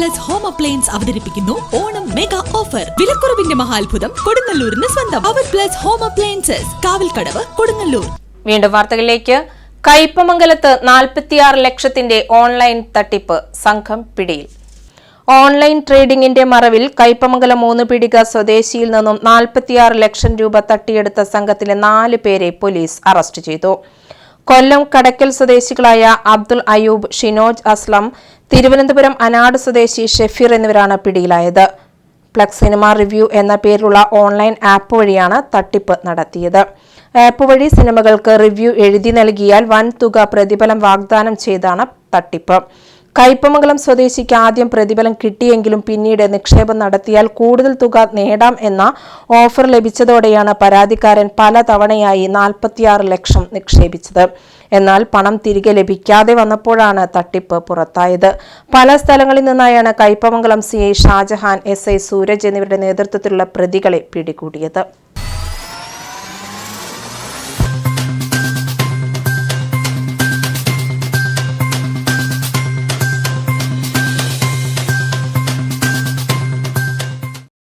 Plus home appliance അവതരിപ്പിക്കുന്നു. Onam mega offer വിലക്കുറവിന്റെ മഹാത്ഭുതം കൊടുങ്ങല്ലൂരിന് സ്വന്തം. അവർ plus home appliances Kavalkadavu Kodungallur. വീണ്ടും വാർത്തകളിലേക്ക്. കയ്പമംഗലത്ത് നാൽപ്പത്തിയാറ് ലക്ഷത്തിന്റെ ഓൺലൈൻ തട്ടിപ്പ് സംഘം പിടിയിൽ. ഓൺലൈൻ ട്രേഡിംഗിന്റെ മറവിൽ കയ്പമംഗലം മൂന്ന് പിടിക സ്വദേശിയിൽ നിന്നും നാൽപ്പത്തിയാറ് ലക്ഷം രൂപ തട്ടിയെടുത്ത സംഘത്തിലെ നാല് പേരെ പോലീസ് അറസ്റ്റ് ചെയ്തു. കൊല്ലം കടക്കൽ സ്വദേശികളായ അബ്ദുൾ അയൂബ് ഷിനോജ് അസ്ലം തിരുവനന്തപുരം അനാട് സ്വദേശി ഷെഫീർ എന്നിവരാണ് പിടിയിലായത്. പ്ലക്സ് സിനിമ റിവ്യൂ എന്ന പേരിലുള്ള ഓൺലൈൻ ആപ്പ് വഴിയാണ് തട്ടിപ്പ് നടത്തിയത്. ആപ്പ് വഴി സിനിമകൾക്ക് റിവ്യൂ എഴുതി നൽകിയാൽ വൻ തുക പ്രതിഫലം വാഗ്ദാനം ചെയ്താണ് തട്ടിപ്പ്. കയ്പമംഗലം സ്വദേശിക്ക് ആദ്യം പ്രതിഫലം കിട്ടിയെങ്കിലും പിന്നീട് നിക്ഷേപം നടത്തിയാൽ കൂടുതൽ തുക നേടാം എന്ന ഓഫർ ലഭിച്ചതോടെയാണ് പരാതിക്കാരൻ പല തവണയായി നാൽപ്പത്തിയാറ് ലക്ഷം നിക്ഷേപിച്ചത്. എന്നാൽ പണം തിരികെ ലഭിക്കാതെ വന്നപ്പോഴാണ് തട്ടിപ്പ് പുറത്തായത്. പല സ്ഥലങ്ങളിൽ നിന്നായാണ് Kaipamangalam C I Shajahan S I Sooraj എന്നിവരുടെ നേതൃത്വത്തിലുള്ള പ്രതികളെ പിടികൂടിയത്.